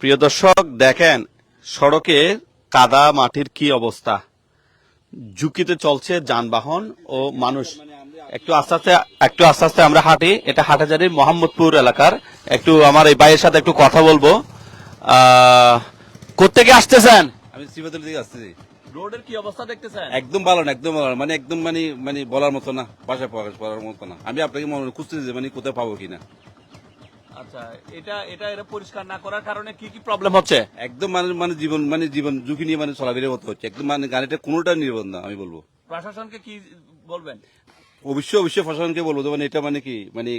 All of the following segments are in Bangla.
প্রিয় দর্শক দেখেন সড়কে কাদা মাটির কি অবস্থা। ঝুঁকিতে চলছে যানবাহন ও মানুষ। একটু আস্তে আস্তে একটু আস্তে আস্তে আমরা হাঁটি। এটা হাটাজারির মোহাম্মদপুর এলাকার। একটু আমার এই ভাইয়ের সাথে একটু কথা বলব। আহ, কোত্থেকে আসতেছেন? আমি শ্রীবাদল দিকে আসতেছি। রোডের কি অবস্থা দেখতেছেন? একদম ভালো না একদম ভালো মানে একদম মানে মানে বলার মতো না বাসায় প্রকাশ করার মতো না। আমি আপনাকে মনে খুঁজতেছি মানে কোথায় পাবো কিনা। আচ্ছা এটা এটা এরা পরিষ্কার না করার কারণে কি কি প্রবলেম হচ্ছে? একদম মানে মানে জীবন মানে জীবন ঝুঁকি নিয়ে মানে চলাফেরা করতে হচ্ছে। একদম মানে গাড়িটা কোনোটা নির্বন্ধ না আমি বলব। প্রশাসনকে কি বলবেন? অবশ্যই অবশ্যই প্রশাসনকে বলব। যে মানে এটা মানে কি মানে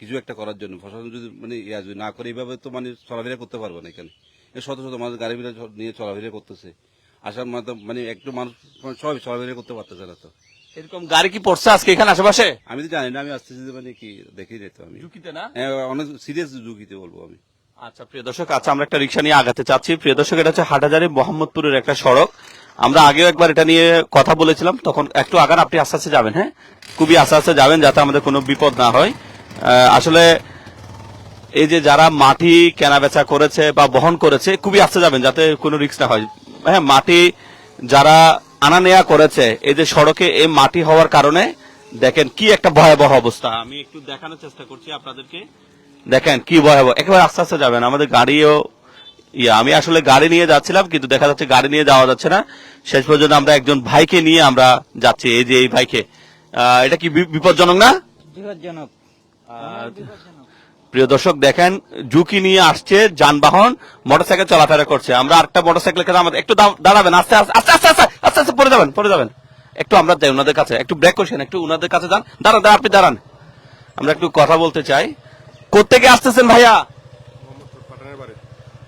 কিছু একটা করার জন্য। প্রশাসন যদি মানে ইয়া যদি না করে এইভাবে তো মানে চলাফেরা করতে পারব না এখানে। শত শত মানুষ গাড়ি নিয়ে চলাফেরা করতেছে। আসার মানে একটু মানুষ মানে সবাই চলাফেরা করতে পারতেছে না তো। এরকম গাড়ি কি পড়ছে আজকে এখানে আশেপাশে? আমি তো জানি না আমি আসতেছি যে মানে কি দেখেই যেত আমি। ঝুঁকিতে না? হ্যাঁ, অনেক সিরিয়াস ঝুঁকিতে বলব আমি। আচ্ছা প্রিয় দর্শক আচ্ছা আমরা একটা রিক্সা নিয়ে আগাতে চাচ্ছি। প্রিয় দর্শক এটা হচ্ছে হাটাজারি মোহাম্মদপুরের একটা সড়ক। আমরা আগেও একবার এটা নিয়ে কথা বলেছিলাম তখন একটু আগান আপনি আস্তে আস্তে যাবেন হ্যাঁ? খুবই আস্তে আস্তে যাবেন যাতে আমাদের কোনো বিপদ না হয়। আসলে এই যে যারা মাটি কেনা বেচা করেছে বা বহন করেছে খুবই আস্তে যাবেন যাতে কোনো রিক্স না হয়। হ্যাঁ মাটি যারা আনা নেয়া করেছে এই যে সড়কে এই মাটি হওয়ার কারণে দেখেন কি একটা ভয়াবহ অবস্থা। আমি একটু দেখানোর চেষ্টা করছি আপনাদেরকে। দেখেন কি ভয়াবহ একেবারে আস্তে আস্তে যাবেন। আমাদের গাড়িও ইয়া আমি আসলে গাড়ি নিয়ে যাচ্ছিলাম কিন্তু দেখা যাচ্ছে গাড়ি নিয়ে যাওয়া যাচ্ছে না। শেষ পর্যন্ত আমরা একজন ভাইকে নিয়ে আমরা যাচ্ছি এই যে এই ভাইকে। আহ, এটা কি বিপজ্জনক না? বিপজ্জনক। প্রিয় দর্শক দেখেন ঝুঁকি নিয়ে আসছে যানবাহন মোটরসাইকেল চলাফেরা করছে। আমরা আরেকটা মোটরসাইকেল আমাদের একটু দাঁড়াবেন আস্তে আস্তে আস্তে আস্তে আস্তে আস্তে পড়ে যাবেন পড়ে যাবেন। একটু আমরা যাই ওনাদের কাছে একটু ব্রেক করছেন একটু ওনাদের কাছে যান। দাঁড়ান দাঁড়ান আপনি দাঁড়ান। আমরা একটু কথা বলতে চাই। কোথেকে আসতেছেন ভাইয়া?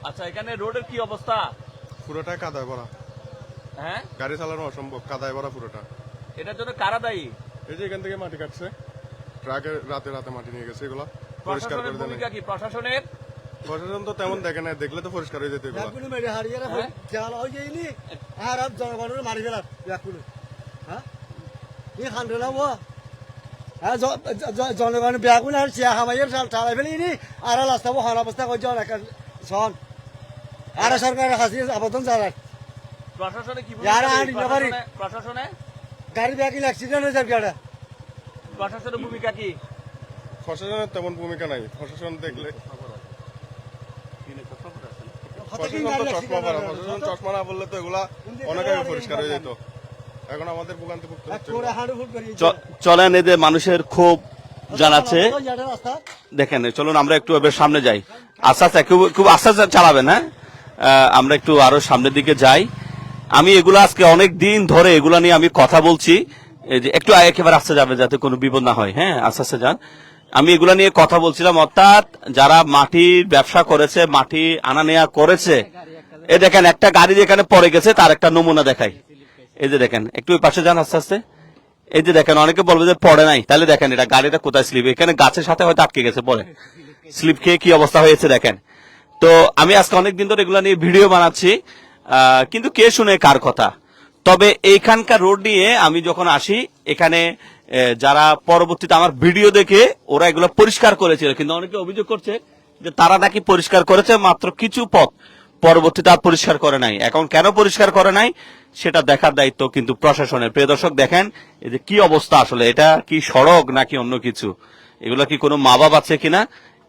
আচ্ছা এখানে রোডের কি অবস্থা? পুরোটাই কাদায় ভরা। হ্যাঁ? গাড়ি চালানো অসম্ভব কাদায় ভরা পুরোটা। এটার জন্য কারা দায়ী? এই যে এখান থেকে মাটি কাটছে। ট্রাকে রাতে রাতে মাটি নিয়ে গেছে এগুলো। পরিষ্কার করে কি প্রশাসনের? প্রশাসন তো তেমন দেখে না দেখলে তো পরিষ্কার হয়ে যেত এগুলো। হ্যাঁ? হয়ে আর আপ জনগণের মারি ব্যাগগুলো হ্যাঁ? ই খান্ডে না ও হ্যাঁ জনগণের আর চিয়া খামাইয়ের চাল চালাই ফেলিনি আর রাস্তা হন অবস্থা করছে অনেক সন আর সরকারের হাসি আবেদন জানায় প্রশাসনে গাড়ি ব্যাগিল অ্যাক্সিডেন্ট হয়েছে গাড়ি প্রশাসনের ভূমিকা কি? প্রশাসনের তেমন ভূমিকা নাই। প্রশাসন দেখলে চশমা পরা প্রশাসন চশমা না বললে তো এগুলা অনেক আগে পরিষ্কার হয়ে যেত। এখন আমাদের ভোগান্তি ভুগতে হচ্ছে করে হাঁটু ফুট করি চ- চলেন এদের মানুষের ক্ষোভ জানাচ্ছে। দেখেন চলুন আমরা একটু এবার সামনে যাই। আস্তে আস্তে খুব খুব আস্তে আস্তে চালাবেন হ্যাঁ? আমরা একটু আরও সামনের দিকে যাই। আমি এগুলো আজকে অনেক দিন ধরে এগুলা নিয়ে আমি কথা বলছি। এই যে একটু একেবারে আস্তে যাবে যাতে কোনো বিপদ না হয় হ্যাঁ? আস্তে আস্তে যান। আমি এগুলা নিয়ে কথা বলছিলাম, অর্থাৎ যারা মাটির ব্যবসা করেছে, মাটি আনা নেয়া করেছে, এ দেখেন, একটা গাড়ি যেখানে পড়ে গেছে, তার একটা নমুনা দেখাই। এই যে দেখেন, একটু পাশে যান আস্তে আস্তে। এই যে দেখেন, অনেকে বলবে যে পড়ে নাই। তাহলে দেখেন, এটা গাড়িটা কোথায় স্লিপ? এখানে গাছের সাথে হয়তো আটকে গেছে পরে স্লিপ খেয়ে কি অবস্থা হয়েছে, দেখেন। তো আমি আজকে অনেকদিন ধরে এগুলো নিয়ে ভিডিও বানাচ্ছি কিন্তু কে শুনে কার কথা? তবে এইখানকার রোড নিয়ে আমি যখন আসি, এখানে যারা পরবর্তীতে আমার ভিডিও দেখে ওরা এগুলো পরিষ্কার করেছিল। কিন্তু অনেকে অভিযোগ করছে যে তারা নাকি পরিষ্কার করেছে মাত্র কিছু পথ। পরবর্তীতে আর পরিষ্কার করে নাই। এখন কেন পরিষ্কার করে নাই সেটা দেখার দায়িত্ব কিন্তু প্রশাসনের। প্রিয় দর্শক, দেখেন এই যে কি অবস্থা আসলে। এটা কি সড়ক নাকি অন্য কিছু? এগুলো কি কোনো মা বাবা আছে কিনা?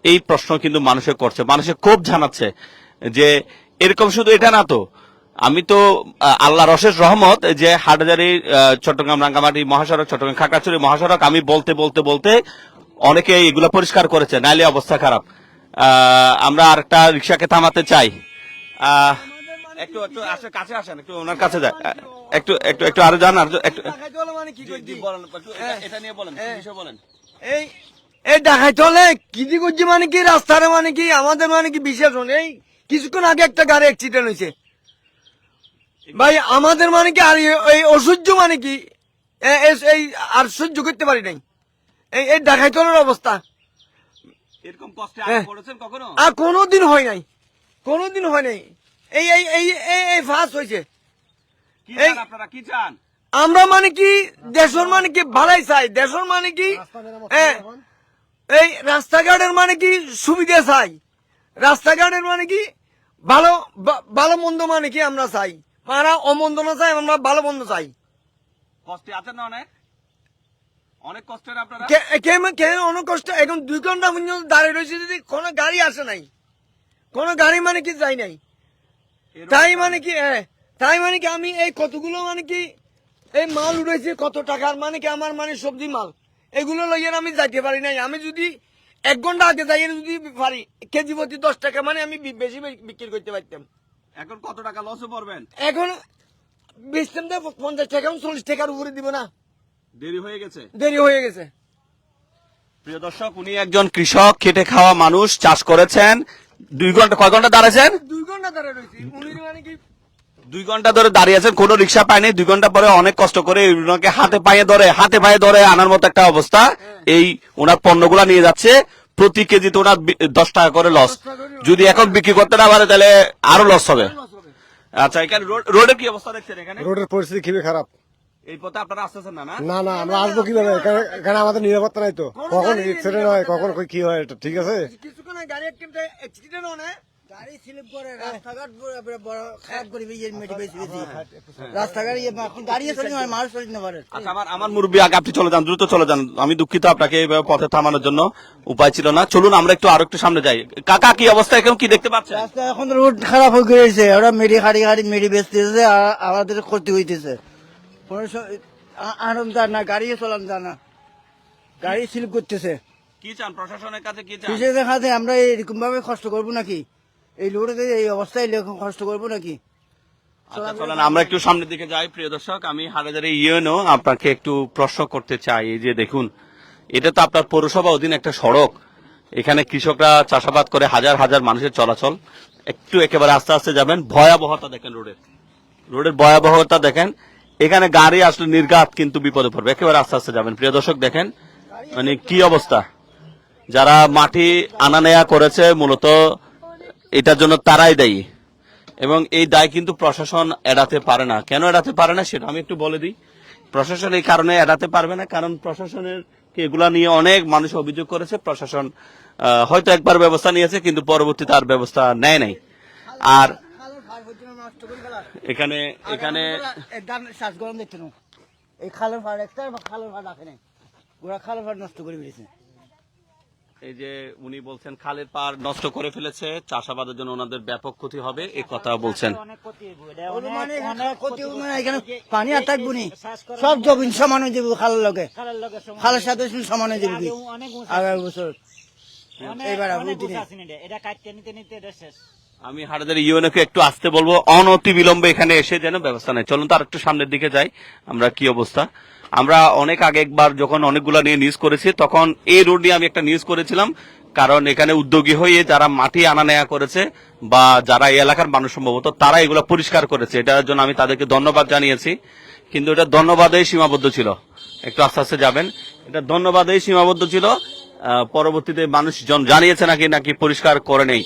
এই প্রশ্ন কিন্তু মানুষে করছে। মানুষে ক্ষোভ জানাচ্ছে যে এরকম শুধু এটা না তো। আমি তো আহ, আল্লাহর অশেষ রহমত যে হাটহাজারি আহ, চট্টগ্রাম রাঙ্গামাটি মহাসড়ক চট্টগ্রাম খাগড়াছড়ি মহাসড়ক আমি বলতে বলতে বলতে অনেকে এগুলো পরিষ্কার করেছে নাইলে অবস্থা খারাপ। আহ, আমরা আরেকটা রিক্সাকে থামাতে চাই। একটু একটু আসে কাছে আসেন একটু ওনার কাছে যায়। একটু একটু একটু আরও জান আর একটু মানে কি করছি? বলেন একটু এটা- এটা নিয়ে বলেন বলেন। এই এই দেখাই চলে কি দি করছি মানে কি রাস্তার মানে কি আমাদের মানে কি বিশেষ এই কিছুক্ষণ আগে একটা গাড়ি অ্যাক্সিডেন্ট হয়েছে। ভাই আমাদের মানে কি আর এই অসহ্য মানে কি? এই আর সহ্য করতে পারি নাই। এই এই দেখাই চলার অবস্থা। এরকম কষ্টে হ্যাঁ। পড়েছেন কখনো? আর কোনোদিন হয় নাই। কোনোদিন হয় নাই। এই এই এই এই এই ফার্স্ট হয়েছে। আপনারা? কি চান? আমরা মানে কি দেশের মানে কি ভালাই চাই। দেশের মানে কি হ্যাঁ, এই রাস্তাঘাটের মানে কি সুবিধা চাই। রাস্তাঘাটের মানে কি ভালো ভালো মন্দ মানে কি আমরা চাই। মারা অমন্দ না চাই আমরা ভালো মন্দ চাই। কষ্টে আছেন না অনেক? অনেক কষ্টের আপনারা? কষ্ট এখন দুই ঘণ্টা পর্যন্ত দাঁড়িয়ে রয়েছে যদি কোনো গাড়ি আসে নাই। কোনো গাড়ি মানে কি যাই নাই। তাই মানে কি হ্যাঁ, তাই মানে কি আমি এই কতগুলো মানে কি এই মাল উঠেছে কত টাকার মানে কি আমার মানে সবজি মাল। এগুলো লইয়ে আমি যাইতে পারি নাই। আমি যদি এক ঘণ্টা আগে যাই যদি পারি কেজি প্রতি দশ টাকা মানে আমি বেশি বিক্রি করতে পারতাম। এখন কত টাকা লসে পড়বেন? এখন তো পঞ্চাশ টাকা চল্লিশ টাকার উপরে দিব না। দেরি হয়ে গেছে? দেরি হয়ে গেছে। প্রিয় দর্শক উনি একজন কৃষক খেটে খাওয়া মানুষ চাষ করেছেন। দুই ঘণ্টা কয় ঘণ্টা দুই ঘণ্টা রয়েছি। উনি মানে কি দুই ঘণ্টা ধরে দাঁড়িয়ে আছেন কোনো রিক্সা পায়নি দুই ঘণ্টা পরে অনেক কষ্ট করে ওনাকে হাতে পায়ে ধরে হাতে পায়ে ধরে আনার মতো একটা অবস্থা। এই ওনার পণ্যগুলা নিয়ে যাচ্ছে। প্রতি কেজিতে ওনার বি- দশ টাকা করে লস যদি এখন বিক্রি করতে না পারে তাহলে আরও লস হবে। আচ্ছা এখানে রোড- রোডের কি অবস্থা দেখছেন এখানে? রোডের পরিস্থিতি খুবই খারাপ। এই পথে আপনারা আসতেছেন না না? না আমরা আসব কীভাবে? এখানে এখানে আমাদের নিরাপত্তা নাই তো। কখন এক্সিডেন্ট হয় কখন কি হয় এটা ঠিক আছে? কিছুক্ষণ গাড়ি একটা অ্যাক্সিডেন্ট হয় গাড়ি স্লিপ করে রাস্তাঘাট পুরো পুরো বড় খারাপ করে বেরিয়ে মেটে বেশি বেশি। রাস্তাঘাট ইয়ে এখন গাড়িও চলি না মানুষ চলি না পারে। আচ্ছা আমার আমার মুরব্বী আগে আপনি চলে যান দ্রুত চলে যান। আমি দুঃখিত আপনাকে এইভাবে পথে থামানোর জন্য। উপায় ছিল না। চলুন আমরা একটু আরও একটু সামনে যাই। কাকা কি অবস্থা? এখন কি দেখতে পাচ্ছেন? রাস্তা এখন রোড খারাপ হয়ে গেছে ওরা মেডি হাড়ি হাড়ি মেডি বেচতেছে আর আমাদের ক্ষতি হইতেছে। কোনো স- আ- আরাম যায় না গাড়িও চলান যায় না। গাড়ি স্লিপ করতেছে। কি চান? প্রশাসনের কাছে কি চান? দেখাতে আমরা এরকম ভাবে কষ্ট করব নাকি? এই রোডে এই অবস্থায় কষ্ট করব নাকি? আচ্ছা আমরা একটু সামনের দিকে যাই, প্রিয় দর্শক। আমি হাটাজারি ইউএনও, আপনাকে একটু প্রশ্ন করতে চাই। এই যে দেখুন, এটা তো আপনার পৌরসভা অধীন একটা সড়ক। এখানে কৃষকরা চাষাবাদ করে হাজার হাজার মানুষের চলাচল। একটু একেবারে আস্তে আস্তে যাবেন। ভয়াবহতা দেখেন রোডের। রোডের ভয়াবহতা দেখেন। এখানে গাড়ি আসলে নির্ঘাত কিন্তু বিপদে পড়বে। একেবারে আস্তে আস্তে যাবেন। প্রিয় দর্শক, দেখেন মানে কি অবস্থা? যারা মাটি আনা নেয়া করেছে, মূলত এটার জন্য তারাই দায়ী। এবং এই দায় কিন্তু প্রশাসন এড়াতে পারে না। কেন এড়াতে পারে না সেটা আমি একটু বলে দিই। প্রশাসন এই কারণে এড়াতে পারবে না, কারণ প্রশাসনের এগুলা নিয়ে অনেক মানুষ অভিযোগ করেছে। প্রশাসন হয়তো একবার ব্যবস্থা নিয়েছে, কিন্তু পরবর্তীতে আর ব্যবস্থা নেয় নাই। আর এখানে এখানে এই খালের ফাড় একটা খালের ফাড় রাখে নাই। ওরা খালের ফাড় নষ্ট করে ফেলেছে। এই যে উনি বলছেন খালের পার নষ্ট করে ফেলেছে চাষাবাদের জন্য ওনাদের ব্যাপক ক্ষতি হবে এই কথা বলছেন। মানে পানি আর থাকব নি। সব জমিন সমান হয়ে যাবে খালের লগে। খালের সাথে সমান হয়ে যাবে আগামী বছর। এইবার এটা। কাটতে নিতে নিতে এটা শেষ। আমি হাটাদের ইউএনকে একটু আসতে বলব। অনতি বিলম্বে এখানে এসে যেন ব্যবস্থা নেয়। চলুন তো আর একটু সামনের দিকে যাই। আমরা কি অবস্থা? আমরা অনেক আগে একবার যখন অনেকগুলা নিয়ে নিউজ করেছি, তখন এই রোড নিয়ে আমি একটা নিউজ করেছিলাম। কারণ এখানে উদ্যোগী হয়ে যারা মাটি আনা নেয়া করেছে বা যারা এই এলাকার মানুষ সম্ভবত, তারা এগুলো পরিষ্কার করেছে। এটার জন্য আমি তাদেরকে ধন্যবাদ জানিয়েছি। কিন্তু এটা ধন্যবাদেই সীমাবদ্ধ ছিল। একটু আস্তে আস্তে যাবেন। এটা ধন্যবাদেই সীমাবদ্ধ ছিল। পরবর্তীতে মানুষজন জানিয়েছে নাকি নাকি পরিষ্কার করে নেই।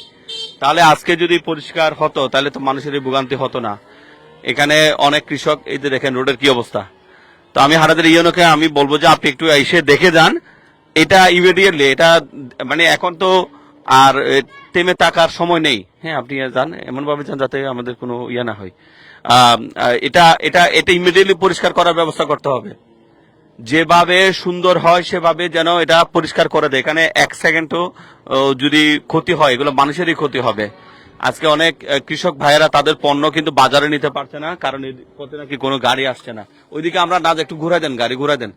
তাহলে আজকে যদি পরিষ্কার হতো, তাহলে তো মানুষের ভোগান্তি হতো না। এখানে অনেক কৃষক, এই যে দেখেন, রোডের কি অবস্থা। তো আমি হারাদের ইয়নকে আমি বলব যে আপনি একটু এসে দেখে যান। এটা ইমিডিয়েটলি এটা মানে এখন তো আর এ, থেমে থাকার সময় নেই। হ্যাঁ আপনি যান এমন ভাবে যান যাতে আমাদের কোনো ইয়ে না হয়। এটা এটা এটা ইমিডিয়েটলি পরিষ্কার করার ব্যবস্থা করতে হবে। যেভাবে সুন্দর হয় সেভাবে যেন এটা পরিষ্কার করে দেয়। এখানে এক সেকেন্ডও যদি ক্ষতি হয় এগুলো মানুষেরই ক্ষতি হবে। আজকে অনেক কৃষক ভাইয়েরা তাদের পণ্য কিন্তু বাজারে নিতে পারছে না, কারণ পথে নাকি কোনো গাড়ি আসছে না। ওইদিকে আমরা না, একটু ঘুরাই দেন, গাড়ি ঘুরাই দেন।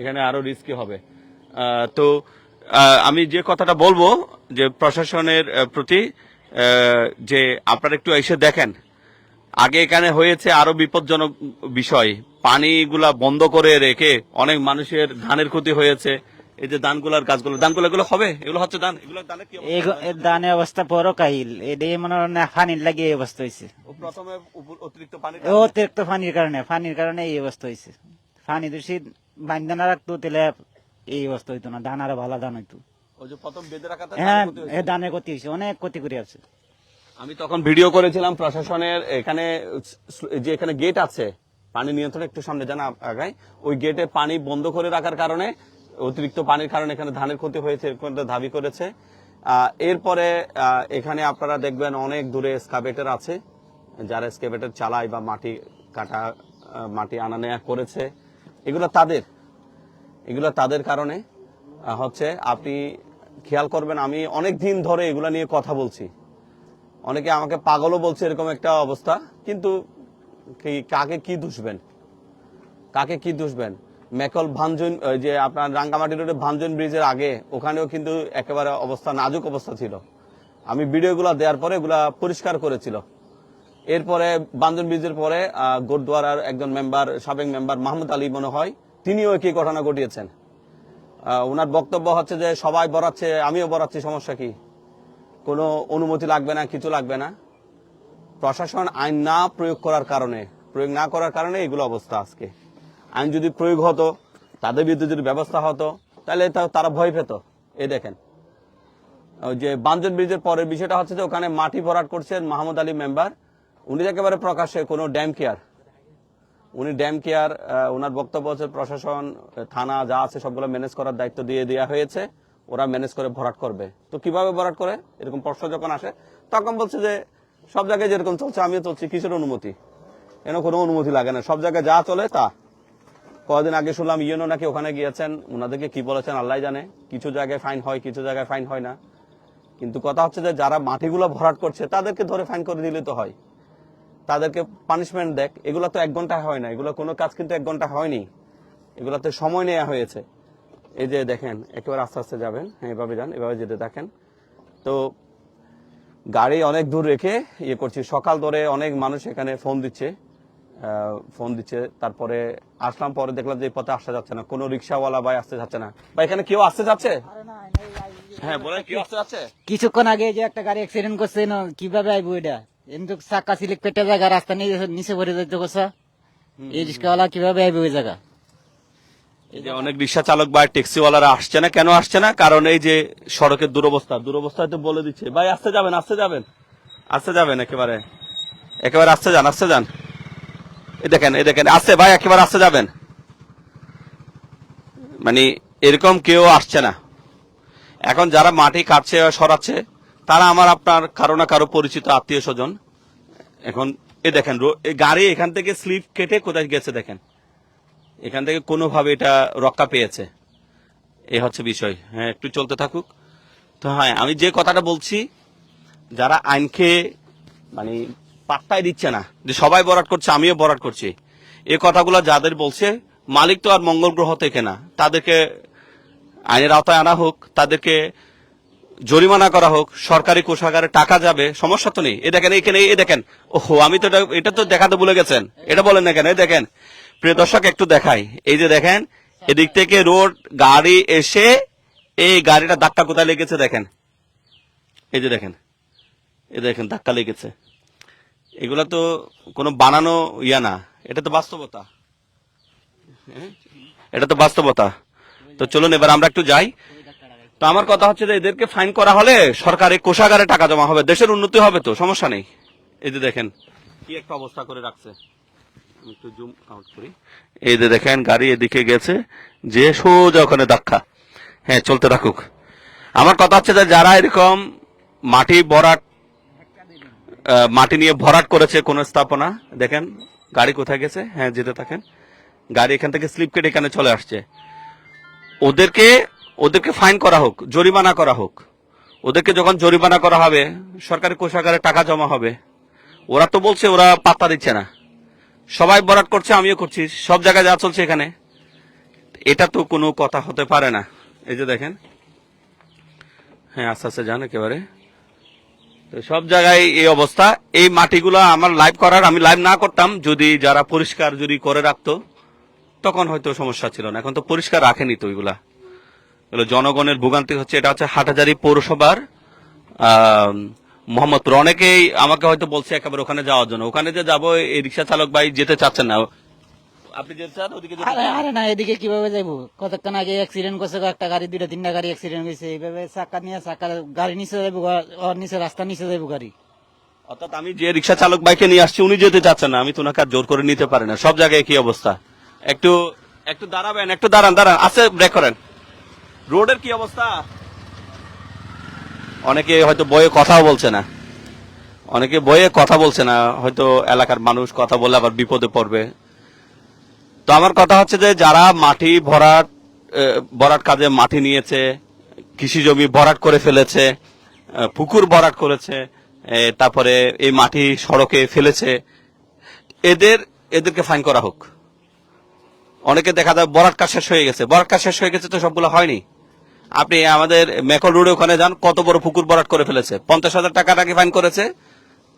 এখানে আরও রিস্কি হবে। তো আমি যে কথাটা বলব, যে প্রশাসনের প্রতি যে আপনারা একটু এসে দেখেন, আগে এখানে হয়েছে আরও বিপজ্জনক বিষয়। পানিগুলা বন্ধ করে রেখে অনেক মানুষের ধানের ক্ষতি হয়েছে। এই যে ধানগুলার গাছগুলো হবে? এগুলো হচ্ছে ধান এগুলো ধানের কি দানের অবস্থা বড় কাহিল। এটা মনে হয় না পানির লাগে এই অবস্থা হয়েছে প্রথমে অতিরিক্ত পানি অতিরিক্ত পানির কারণে পানির কারণে এই অবস্থা হয়েছে পানি দূষি বান্ধা না রাখতো তাহলে এই অবস্থা হইতো না। ধান আরও ভালো ধান হইতো। হ্যাঁ ক্ষতি হয়েছে অনেক ক্ষতি করে আছে। আমি তখন ভিডিও করেছিলাম প্রশাসনের এখানে যে এখানে গেট আছে পানি নিয়ন্ত্রণ একটু সামনে জানা আগায় ওই গেটে পানি বন্ধ করে রাখার কারণে অতিরিক্ত পানির কারণে এখানে ধানের ক্ষতি হয়েছে, এরকম একটা দাবি করেছে। এরপরে এখানে আপনারা দেখবেন অনেক দূরে স্কাবেটার আছে, যারা স্কাবেটার চালায় বা মাটি কাটা মাটি আনা নেয়া করেছে। এগুলো তাদের এগুলো তাদের কারণে। হচ্ছে আপনি খেয়াল করবেন, আমি অনেক দিন ধরে এগুলো নিয়ে কথা বলছি। অনেকে আমাকে পাগলও বলছে এরকম একটা অবস্থা, কিন্তু কাকে কি দুষবেন? কাকে কি দুষবেন? মেকল ভাঞ্জন যে আপনার রাঙ্গামাটি রোডে ভাঞ্জন ব্রিজের আগে ওখানেও কিন্তু একেবারে অবস্থা নাজুক অবস্থা ছিল। আমি ভিডিওগুলো দেওয়ার পরে এগুলা পরিষ্কার করেছিল। এরপরে বান্দন ব্রিজের পরে আহ, গুরুদুয়ারার একজন মেম্বার সাবেক মেম্বার মাহমুদ আলী মনে হয় তিনিও একই ঘটনা ঘটিয়েছেন। ওনার বক্তব্য হচ্ছে যে সবাই বরাচ্ছে আমিও বরাচ্ছি সমস্যা কি? কোনো অনুমতি লাগবে না কিছু লাগবে না। প্রশাসন আইন না প্রয়োগ করার কারণে প্রয়োগ না করার কারণে এগুলো অবস্থা আজকে। আইন যদি প্রয়োগ হতো, তাদের বিরুদ্ধে যদি ব্যবস্থা হতো, তাহলে তারা ভয় পেত। এই দেখেন। যে বাঞ্জন ব্রিজের পরের বিষয়টা হচ্ছে যে ওখানে মাটি ভরাট করছেন মাহমুদ আলী মেম্বার। উনি একেবারে প্রকাশ্যে কোনো ড্যাম কেয়ার। উনি ড্যাম কেয়ার ওনার বক্তব্য হচ্ছে প্রশাসন, থানা যা আছে সবগুলো ম্যানেজ করার দায়িত্ব দিয়ে দেওয়া হয়েছে। ওরা ম্যানেজ করে ভরাট করবে। তো কীভাবে ভরাট করে? এরকম প্রশ্ন যখন আসে, তখন বলছে যে সব জায়গায় যেরকম চলছে, আমিও চলছি। কিসের অনুমতি? এন কোনো অনুমতি লাগে না। সব জায়গায় যা চলে তা। কদিন আগে শুনলাম ইয়েনো নাকি ওখানে গিয়েছেন। ওনাদেরকে কি বলেছেন আল্লাহ জানে। কিছু জায়গায় ফাইন হয়, কিছু জায়গায় ফাইন হয় না। কিন্তু কথা হচ্ছে যে যারা মাটিগুলো ভরাট করছে, তাদেরকে ধরে ফাইন করে দিলে তো হয়। তাদেরকে পানিশমেন্ট দেখ, এগুলো তো এক ঘণ্টা হয় না। এগুলো কোনো কাজ কিন্তু এক ঘণ্টা হয়নি। এগুলোতে সময় নেওয়া হয়েছে। এই যে দেখেন, একেবারে আস্তে আস্তে যাবেন। হ্যাঁ এভাবে যান, এভাবে যেতে দেখেন তো গাড়ি অনেক দূর রেখে ইয়ে করছি। সকাল ধরে অনেক মানুষ এখানে ফোন দিচ্ছে। ফোন দিচ্ছে তারপরে আসলাম পরে দেখলাম যে এই পথে আসতে যাচ্ছে না। কোনো রিক্সাওয়ালা ভাই আসতে যাচ্ছে না। বা এখানে কেউ আসতে যাচ্ছে? হ্যাঁ বলেন কেউ আসতে যাচ্ছে? কিছুক্ষণ আগে যে একটা গাড়ি অ্যাক্সিডেন্ট করছে না কীভাবে আইবো এটা? কিন্তু চাকা সিলিক পেটে জায়গা রাস্তা নিয়ে নিচে ভরে এই রিক্সাওয়ালা কীভাবে আইবে ওই জায়গা? এই যে অনেক রিক্সা চালক বা ট্যাক্সিওয়ালারা আসছে না কেন আসছে না? কারণ এই যে সড়কের দুরবস্থা দুরবস্থা তো বলে দিচ্ছে। ভাই আসতে যাবেন আসতে যাবেন। আসতে যাবেন একেবারে। একেবারে আসতে যান আসতে যান। এই দেখেন এই দেখেন আসতে ভাই, একেবারে আসতে যাবেন। মানে এরকম কেউ আসছে না। এখন যারা মাটি কাটছে সরাচ্ছে, তারা আমার আপনার কারও না কারও পরিচিত, আত্মীয় স্বজন। এখন এ দেখেন গাড়ি এখান থেকে স্লিপ কেটে কোথায় গেছে দেখেন। এখান থেকে কোনোভাবে এটা রক্ষা পেয়েছে। এ হচ্ছে বিষয়। হ্যাঁ একটু চলতে থাকুক। তো হ্যাঁ আমি যে কথাটা বলছি, যারা আইনকে মানে পাত্তাই দিচ্ছে না। যে সবাই বরাট করছে, আমিও বরাট করছি। এই কথাগুলো যাদের বলছে, মালিক তো আর মঙ্গল গ্রহ থেকে না। তাদেরকে আইনের আওতায় আনা হোক, তাদেরকে জরিমানা করা হোক, সরকারি কোষাগারে টাকা যাবে, সমস্যা তো নেই। এ দেখেন, এখানে, এ দেখেন। ওহো, আমি তো এটা- এটা তো দেখাতে ভুলে গেছেন। এটা বলেন না কেন এই দেখেন। প্রিয় দর্শক, একটু দেখাই। এই যে দেখেন, এদিক থেকে রোড, গাড়ি এসে এই গাড়িটা ধাক্কা কোথায় লেগেছে দেখেন। এই যে দেখেন এই দেখেন, ধাক্কা লেগেছে। এগুলা তো কোনো বানানো ইয়া না। এটা তো বাস্তবতা। হ্যাঁ? এটা তো বাস্তবতা। তো চলুন এবার আমরা একটু যাই। তো আমার কথা হচ্ছে যে এদেরকে ফাইন করা হলে সরকারি কোষাগারে টাকা জমা হবে। দেশের উন্নতি হবে তো সমস্যা নেই। এই যে দেখেন কি একটা অবস্থা করে রাখছে। এই যে দেখেন গাড়ি এদিকে গেছে যে সোজা ওখানে ধাক্কা। হ্যাঁ চলতে থাকুক। আমার কথা হচ্ছে যে যারা এরকম মাটি আহ, মাটি নিয়ে ভরাট করেছে কোন স্থাপনা। দেখেন, গাড়ি কোথায় গেছে? হ্যাঁ যেতে থাকেন। গাড়ি এখান থেকে স্লিপ কেটে এখানে চলে আসছে। ওদেরকে ওদেরকে ফাইন করা হোক, জরিমানা করা হোক। ওদেরকে যখন জরিমানা করা হবে, সরকারি কোষাগারে টাকা জমা হবে, ওরা তো বলছে ওরা পাত্তা দিচ্ছে না। সবাই বরাট করছে, আমিও করছি, সব জায়গায় যা চলছে এখানে। এটা তো কোনো কথা হতে পারে না। এই যে দেখেন। হ্যাঁ আস্তে আস্তে যান একেবারে। তো সব জায়গায় এই অবস্থা। এই মাটিগুলো আমার লাইভ করার, আমি লাইভ না করতাম, যদি যারা পরিষ্কার যদি করে রাখতো, তখন হয়তো সমস্যা ছিল না। এখন তো পরিষ্কার রাখেনি তো এগুলো। জনগণের ভোগান্তি হচ্ছে। এটা হচ্ছে হাটাজারি পৌরসভার মোহাম্মদপুর। অনেকেই আমাকে হয়তো বলছে একেবারে ওখানে যাওয়ার জন্য। ওখানে যে যাব, এই রিক্সা চালক ভাই যেতে চাচ্ছেন না। আপনি যেতে চান ওদিকে আরে আরে না এদিকে কীভাবে যাইবো? কতক্ষণ আগে অ্যাক্সিডেন্ট করছে একটা গাড়ি দুইটা তিনটা গাড়ি অ্যাক্সিডেন্ট হয়েছে। এইভাবে চাকা নিয়ে চাকা গাড়ি নিচে যাইবো ওর নিচে রাস্তা নিচে যাইবো গাড়ি। অর্থাৎ আমি যে রিক্সা চালক বাইকে নিয়ে আসছি উনি যেতে চাচ্ছেন না। আমি তো ওনাকে আর জোর করে নিতে পারি না। সব জায়গায় কি অবস্থা। একটু একটু দাঁড়াবেন একটু দাঁড়ান দাঁড়ান। আছে ব্রেক করেন। রোডের কি অবস্থা? অনেকে হয়তো বইয়ে কথাও বলছে না। অনেকে বইয়ে কথা বলছে না। হয়তো এলাকার মানুষ কথা বললে আবার বিপদে পড়বে। তো আমার কথা হচ্ছে যে যারা মাটি ভরাট ভরাট কাজে মাটি নিয়েছে, কৃষি জমি ভরাট করে ফেলেছে পুকুর ভরাট করেছে তারপরে এই মাটি সড়কে ফেলেছে, এদের, এদেরকে ফাইন করা হোক। অনেকে দেখা যায় বরাট কাজ শেষ হয়ে গেছে। বরাট কাজ শেষ হয়ে গেছে তো সবগুলো হয়নি। আপনি আমাদের মেকল রোডে ওখানে যান, কত বড় পুকুর বরাট করে ফেলেছে? পঞ্চাশ হাজার টাকা নাকি ফাইন করেছে,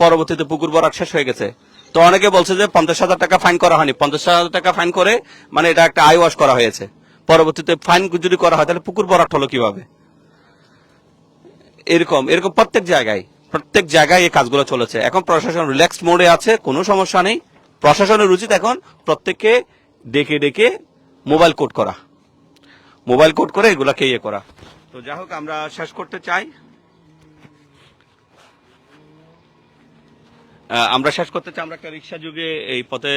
পরবর্তীতে পুকুর বরাট শেষ হয়ে গেছে। তো অনেকে বলছে যে পঞ্চাশ হাজার টাকা ফাইন করা হয়নি। পঞ্চাশ হাজার টাকা ফাইন করে মানে এটা একটা আই ওয়াশ করা হয়েছে। পরবর্তীতে ফাইন যদি করা হয়, তাহলে পুকুর বরাট হলো কীভাবে? এরকম এরকম প্রত্যেক জায়গায় প্রত্যেক জায়গায় এই কাজগুলো চলেছে। এখন প্রশাসন রিল্যাক্স মোডে আছে, কোনো সমস্যা নেই। প্রশাসনের উচিত এখন প্রত্যেককে ডেকে ডেকে মোবাইল কোড করা। মোবাইল কোড করে এগুলাকে ইয়ে করা। তো যাই হোক, আমরা শেষ করতে চাই। আমরা শেষ করতে চাই, আমরা একটা রিক্সা যুগে এই পথে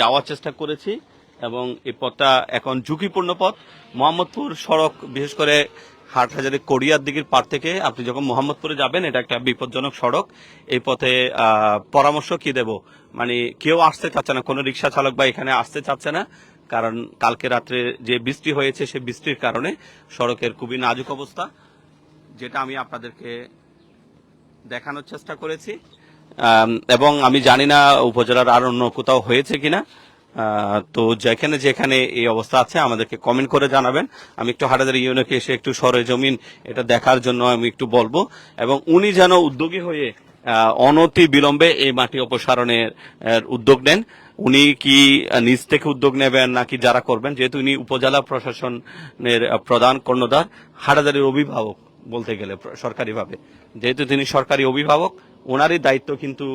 যাওয়ার চেষ্টা করেছি এবং এই পথটা এখন ঝুঁকিপূর্ণ পথ। মোহাম্মদপুর সড়ক, বিশেষ করে হাটহাজারি কোরিয়ার দিকের পার থেকে আপনি যখন মোহাম্মদপুরে যাবেন, এটা একটা বিপজ্জনক সড়ক। এই পথে পরামর্শ কি দেব? মানে কেউ আসতে চাচ্ছে না, কোনো রিক্সা চালক বা এখানে আসতে চাচ্ছে না, কারণ কালকে রাত্রে যে বৃষ্টি হয়েছে সেই বৃষ্টির কারণে সড়কের খুবই নাজুক অবস্থা, যেটা আমি আপনাদেরকে দেখানোর চেষ্টা করেছি। এবং আমি জানি না উপজেলার আর অন্য কোথাও হয়েছে কিনা। তো যেখানে যেখানে এই অবস্থা আছে, আমাদেরকে কমেন্ট করে জানাবেন। আমি একটু হাটাদারি ইউনিয়নকে এসে একটু সরে জমিন, এটা দেখার জন্য আমি একটু বলব। এবং উনি যেন উদ্যোগী হয়ে অনতি বিলম্বে এই মাটি অপসারণের উদ্যোগ নেন। উনি কি নিজ থেকে উদ্যোগ নেবেন নাকি যারা করবেন? যেহেতু উনি উপজেলা প্রশাসনের প্রধান কর্ণধার, হাটাদারির অভিভাবক বলতে গেলে সরকারিভাবে। যেহেতু তিনি সরকারি অভিভাবক ওনারই দায়িত্ব কিন্তু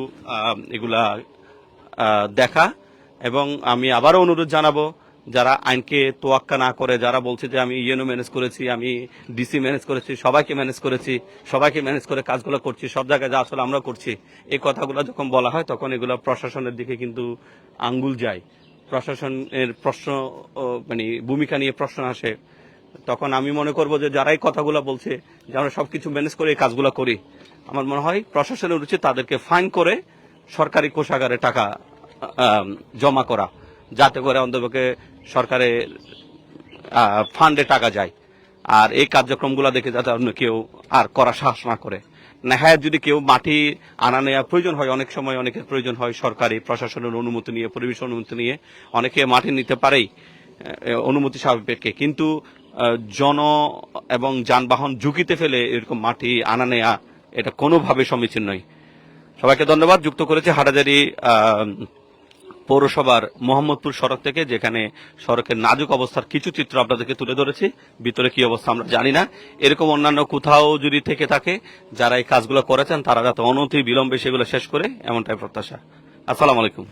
এগুলা দেখা। এবং আমি আবারও অনুরোধ জানাব, যারা আইনকে তোয়াক্কা না করে, যারা বলছে যে আমি ইউএনও ম্যানেজ করেছি, আমি ডিসি ম্যানেজ করেছি, সবাইকে ম্যানেজ করেছি, সবাইকে ম্যানেজ করে কাজগুলো করছি, সব জায়গায় যা আসলে আমরা করছি, এই কথাগুলো যখন বলা হয়, তখন এগুলো প্রশাসনের দিকে কিন্তু আঙ্গুল যায়। প্রশাসনের প্রশ্ন মানে ভূমিকা নিয়ে প্রশ্ন আসে। তখন আমি মনে করব যে যারাই কথাগুলো বলছে, যে আমরা সবকিছু ম্যানেজ করে এই কাজগুলো করি, আমার মনে হয় প্রশাসনের উচিত তাদেরকে ফাইন করে সরকারি কোষাগারে টাকা জমা করা, যাতে করে অন্তপক্ষে সরকারের ফান্ডে টাকা যায়। আর এই কার্যক্রমগুলো দেখে যাতে অন্য কেউ আর করা সাহস না করে। নেহায় যদি কেউ মাটি আনা নেওয়া প্রয়োজন হয়, অনেক সময় অনেকের প্রয়োজন হয় সরকারি প্রশাসনের অনুমতি নিয়ে পরিবেশ অনুমতি নিয়ে, অনেকে মাটি নিতে পারেই অনুমতি সাপেক্ষে কিন্তু জন এবং যানবাহন ঝুঁকিতে ফেলে এরকম মাটি আনা নেয়া, এটা কোনোভাবে সমীচীন নয়। সবাইকে ধন্যবাদ। যুক্ত করেছে হাটাজারি পৌরসভার মোহাম্মদপুর সড়ক থেকে, যেখানে সড়কের নাজুক অবস্থার কিছু চিত্র আপনাদেরকে তুলে ধরেছি। ভিতরে কি অবস্থা আমরা জানি না। এরকম অন্যান্য কোথাও যদি থেকে থাকে, যারা এই কাজগুলো করেছেন, তারা যাতে অনতি বিলম্বে সেগুলো শেষ করে, এমনটাই প্রত্যাশা। আসসালামু আলাইকুম।